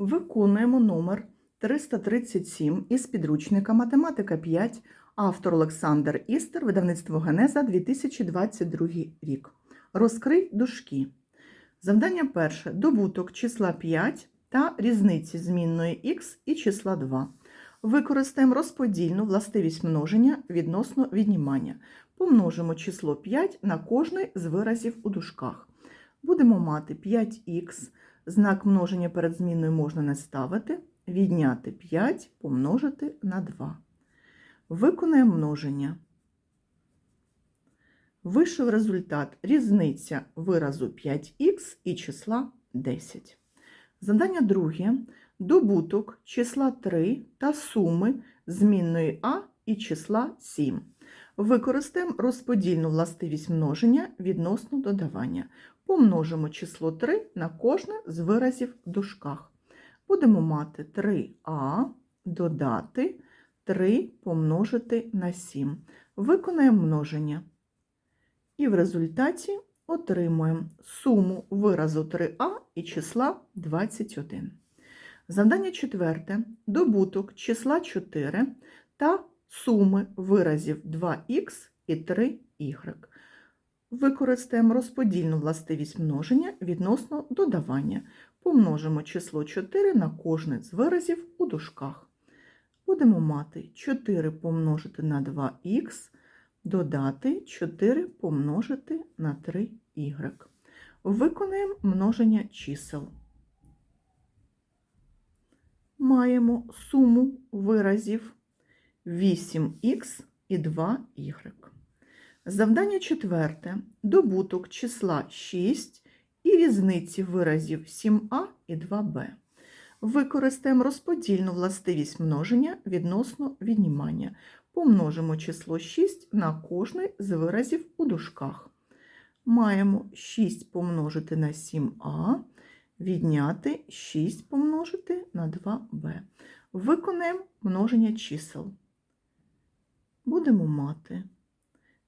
Виконуємо номер 337 із підручника Математика 5, автор Олександр Істер, видавництво Генеза 2022 рік. Розкрий дужки. Завдання перше. Добуток числа 5 та різниці змінної х і числа 2. Використаємо розподільну властивість множення відносно віднімання. Помножимо число 5 на кожний з виразів у дужках. Будемо мати 5х. Знак множення перед зміною можна не ставити. Відняти 5 помножити на 2. Виконаємо множення. Вийшов результат різниця виразу 5х і числа 10. Завдання друге. Добуток числа 3 та суми змінної а і числа 7. Використаємо розподільну властивість множення відносно додавання. Помножимо число 3 на кожне з виразів в дужках. Будемо мати 3а додати 3 помножити на 7. Виконаємо множення. І в результаті отримуємо суму виразу 3а і числа 21. Завдання четверте. Добуток числа 4 та суми виразів 2х і 3y. Використаємо розподільну властивість множення відносно додавання. Помножимо число 4 на кожне з виразів у дужках. Будемо мати 4 помножити на 2х, додати 4 помножити на 3y. Виконаємо множення чисел. Маємо суму виразів 8х і 2y. Завдання четверте. Добуток числа 6 і різниці виразів 7а і 2b. Використаємо розподільну властивість множення відносно віднімання. Помножимо число 6 на кожний з виразів у дужках. Маємо 6 помножити на 7а, відняти 6 помножити на 2b. Виконаємо множення чисел. Будемо мати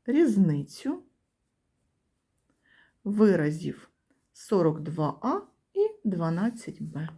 різницю виразів 42а і 12b.